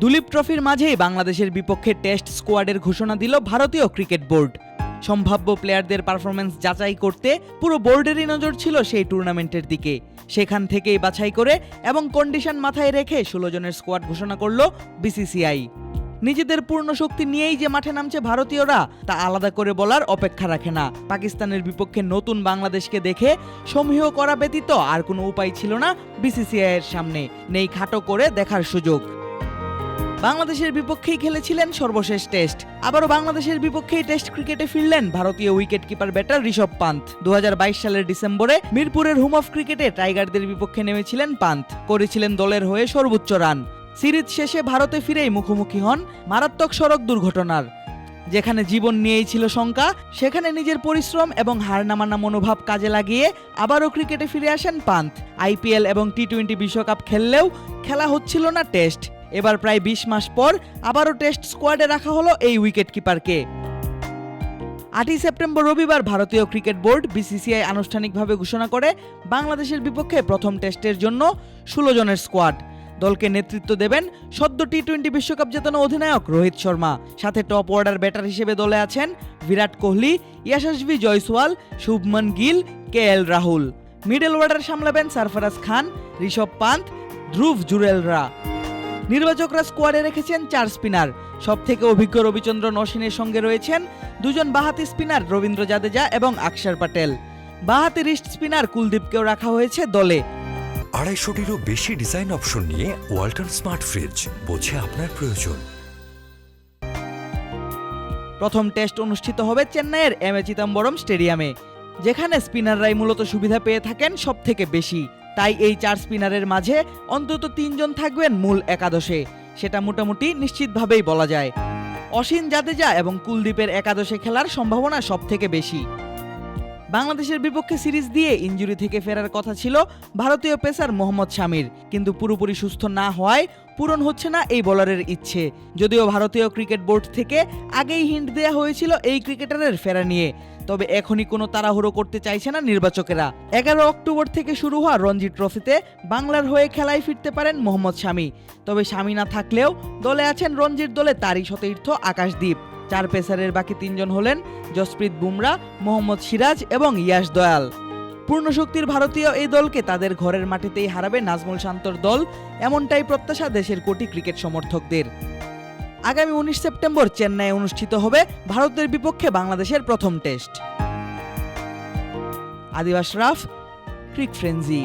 দুলীপ ট্রফির মাঝেই বাংলাদেশের বিপক্ষে টেস্ট স্কোয়াডের ঘোষণা দিল ভারতীয় ক্রিকেট বোর্ড। সম্ভাব্য প্লেয়ারদের পারফরমেন্স যাচাই করতে পুরো বোর্ডেরই নজর ছিল সেই টুর্নামেন্টের দিকে। সেখান থেকেই বাছাই করে এবং কন্ডিশন মাথায় রেখে ষোলো জনের স্কোয়াড ঘোষণা করল বিসিসিআই। নিজেদের পূর্ণ শক্তি নিয়েই যে মাঠে নামছে ভারতীয়রা, তা আলাদা করে বলার অপেক্ষা রাখে না। পাকিস্তানের বিপক্ষে নতুন বাংলাদেশকে দেখে সমীহ করা ব্যতীত আর কোনো উপায় ছিল না বিসিসিআই এর সামনে। নেই খাটো করে দেখার সুযোগ। বাংলাদেশের বিপক্ষেই খেলেছিলেন সর্বশেষ টেস্ট। আবারও বাংলাদেশের বিপক্ষেই টেস্ট ক্রিকেটে ফিরলেন ভারতীয় wicket keeper batter Rishabh Pant দু সালের ডিসেম্বরে মিরপুরের হোম অফ ক্রিকেটে টাইগারদের বিপক্ষে নেমেছিলেন পান্ত করেছিলেন দলের হয়ে সর্বোচ্চ রান। সিরিজ শেষে ভারতে ফিরেই মুখোমুখি হন মারাত্মক সড়ক দুর্ঘটনার। যেখানে জীবন নিয়েই ছিল শঙ্কা, সেখানে নিজের পরিশ্রম এবং হার নামানা মনোভাব কাজে লাগিয়ে আবারও ক্রিকেটে ফিরে আসেন পান্ত আইপিএল এবং টি টোয়েন্টি বিশ্বকাপ খেললেও খেলা হচ্ছিল না টেস্ট। এবার প্রায় বিশ মাস পর আবারও টেস্ট স্কোয়াডে রাখা হলো এই উইকেট কিপারকে আটই সেপ্টেম্বর রবিবার ভারতীয় ক্রিকেট বোর্ড বিসিসিআই আনুষ্ঠানিকভাবে ঘোষণা করে, বাংলাদেশের বিপক্ষে প্রথম টেস্টের জন্য ষোলো জনের স্কোয়াড। দলকে নেতৃত্ব দেবেন সদ্য টি টোয়েন্টি বিশ্বকাপ জেতানো অধিনায়ক রোহিত শর্মা। সাথে টপ অর্ডার ব্যাটার হিসেবে দলে আছেন Virat Kohli Yashasvi Jaiswal, Shubman Gill K L Rahul. Middle order সামলাবেন Sarfaraz Khan, Rishabh Pant Dhruv জুরেলরা। নির্বাচকরা স্কোয়াডে রেখেছেন চার স্পিনার সব থেকে অভিজ্ঞ রবিচন্দ্রন অশ্বিনের সঙ্গে রয়েছেন দুজন বাহাতি স্পিনার রবীন্দ্র জাদেজা এবং আকসার প্যাটেল বাহাতি রিস্ট স্পিনার কুলদীপকেও রাখা হয়েছে দলে। আড়াইশোটিরও বেশি ডিজাইন অপশন নিয়ে ওয়াল্টন স্মার্ট ফ্রিজ বোঝে আপনার প্রয়োজন। প্রথম টেস্ট অনুষ্ঠিত হবে চেন্নাইয়ের এম এ চিদম্বরম স্টেডিয়ামে। যেখানে স্পিনাররাই মূলত সুবিধা পেয়ে থাকেন সব থেকে বেশি। তাই এই চার স্পিনারের মাঝে অন্তত তিনজন থাকবেন মূল একাদশে। সেটা মোটামুটি নিশ্চিতভাবেই বলা যায়। অসীন জাদেজা এবং কুলদীপের একাদশে খেলার সম্ভাবনা সব থেকে বেশি। বাংলাদেশের বিপক্ষে সিরিজ দিয়ে ইঞ্জুরি থেকে ফেরার কথা ছিল ভারতীয় পেসার মোহাম্মদ শামির। কিন্তু পুরোপুরি সুস্থ না হওয়ায় পূরণ হচ্ছে না এই বোলারের ইচ্ছে। যদিও ভারতীয় ক্রিকেট বোর্ড থেকে আগেই হিন্ট দেওয়া হয়েছিল এই ক্রিকেটারের ফেরা নিয়ে। তবে এখনই কোনো তাড়াহুড়ো করতে চাইছে না নির্বাচকেরা। এগারো অক্টোবর থেকে শুরু হওয়া রঞ্জি ট্রফিতে বাংলার হয়ে খেলায় ফিরতে পারেন মোহাম্মদ শামি। তবে শামি না থাকলেও দলে আছেন রঞ্জির দলে তারই সতীর্থ আকাশদ্বীপ চার পেসারের বাকি তিনজন হলেন জসপ্রীত বুমরা, মোহাম্মদ সিরাজ এবং ইয়াশ দয়াল। পূর্ণ শক্তির ভারতীয় এই দলকে তাদের ঘরের মাটিতেই হারাবে নাজমুল শান্তর দল, এমনটাই প্রত্যাশা দেশের কোটি ক্রিকেট সমর্থকদের। আগামী উনিশ সেপ্টেম্বর চেন্নাইয়ে অনুষ্ঠিত হবে ভারতের বিপক্ষে বাংলাদেশের প্রথম test. Adibas Rauf, Cric Frenzy